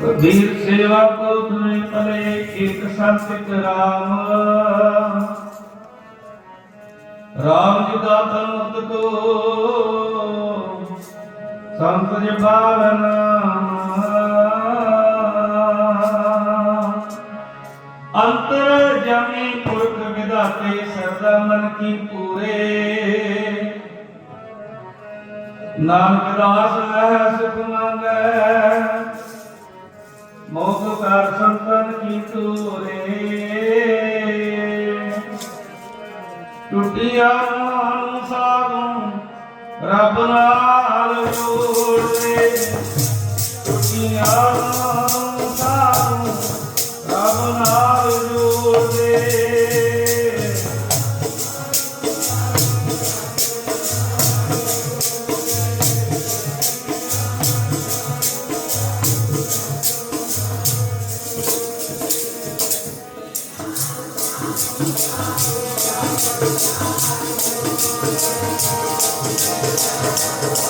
ਵੀਰ ਸੇਵਾ ਕੋ ਤੁਮੇ ਪਲੇ ਇੱਕ ਸੰਤ ਰਾਮ ਰਾਮ ਜੀ ਦਾਤਾ ਮੁਕਤ ਕੋ ਸੰਤ ਜੀ ਬਾਵਨ ਅੰਤਰ ਜਾਮੀ ਪੁਰਖ ਵਿਦਾਤੇ ਸਰਦਾ ਮਨ ਕੀ ਪੂਰੇ ਨਾਨਕ ਦਾਸ ਹੈ, ਸੁਖ ਮੰਗੈ। ਮੋਖ ਕਰ ਸੰਤਨ ਕੀ ਤੂਰੇ ਟੁੱਟਿਆ ਮਨ ਸਾਧੂ ਰੱਬ ਨਾਲ ਜੋੜੇ ਟੁੱਟਿਆ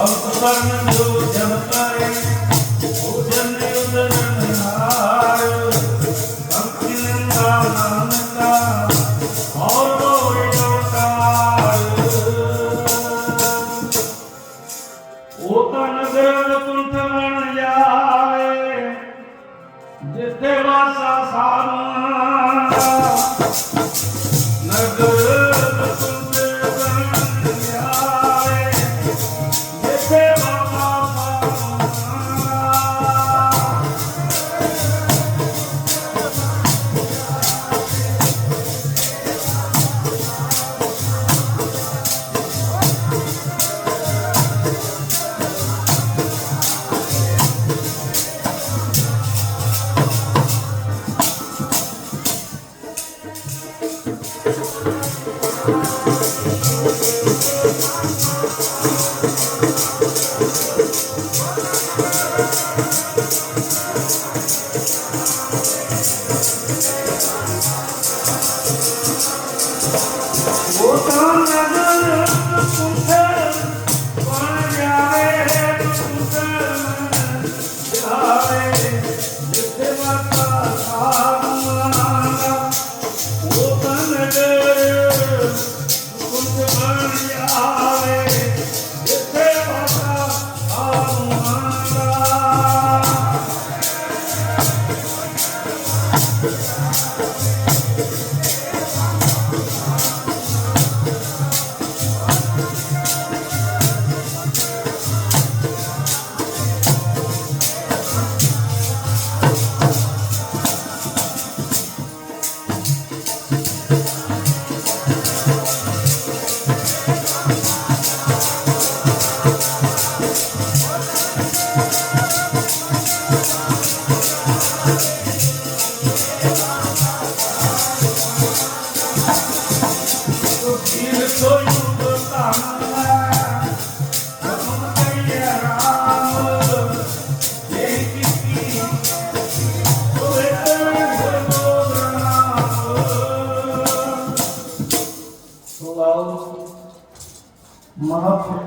ਭਗਤ ਕਰਨ ਜੋ ਜਨ I'm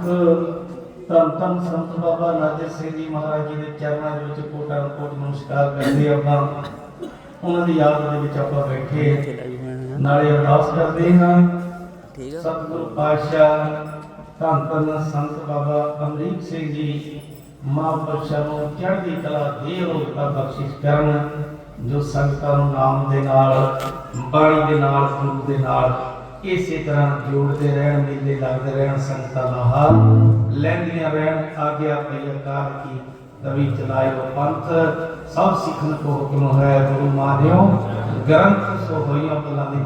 ਧੰਨ ਧੰਨ ਸੰਤ ਬਾਬਾ ਨਾਜਰ ਸਿੰਘ ਜੀ ਮਹਾਰਾਜ ਜੀ ਦੇ ਚਰਨਾਂ ਵਿੱਚ ਕੋਟਾਂ ਕੋਟ ਨਮਸਕਾਰ ਕਰਦੇ ਆਪਾਂ ਉਹਨਾਂ ਦੀ ਯਾਦ ਦੇ ਵਿੱਚ ਆਪਾਂ ਬੈਠੇ ਨਾਲੇ ਅਰਦਾਸ ਕਰਦੇ ਹਾਂ। ਸਤਿਗੁਰੂ ਪਾਤਸ਼ਾਹ ਧੰਨ ਧੰਨ ਸੰਤ ਬਾਬਾ ਅਮਰੀਕ ਸਿੰਘ ਜੀ ਮਹਾਂਪੁਰਸ਼ਾਂ ਨੂੰ ਚੜ੍ਹਦੀ ਕਲਾ ਦੇ ਰੋਗਤਾ ਬਖਸ਼ਿਸ਼ ਕਰਨ ਜੋ ਸੰਗਤਾਂ ਨੂੰ ਨਾਮ ਦੇ ਨਾਲ ਬਾਣੀ ਦੇ ਨਾਲ ਗੁਰੂ ਦੇ ਨਾਲ ਇਸੇ ਤਰ੍ਹਾਂ ਜੋੜਦੇ ਰਹਿਣ, ਮੇਲੇ ਲੱਗਦੇ ਰਹਿਣ, ਸੰਗਤਾਂ ਦਾ ਹਾਲ ਲੈਂਦੀਆਂ ਰਹਿਣ, ਆਗਿਆ ਪਈ ਅਕਾਲ ਕੀ ਤਵੀ ਚਲਾਇਓ ਪੰਥ। ਸਭ ਸਿੱਖਣ ਕੋ ਹੁਕਮ ਹੈ ਗੁਰੂ ਮਾਨਿਓ ਗ੍ਰੰਥ ਸੋ ਹੋਈਆਂ ਬਲਾਂ ਦੀ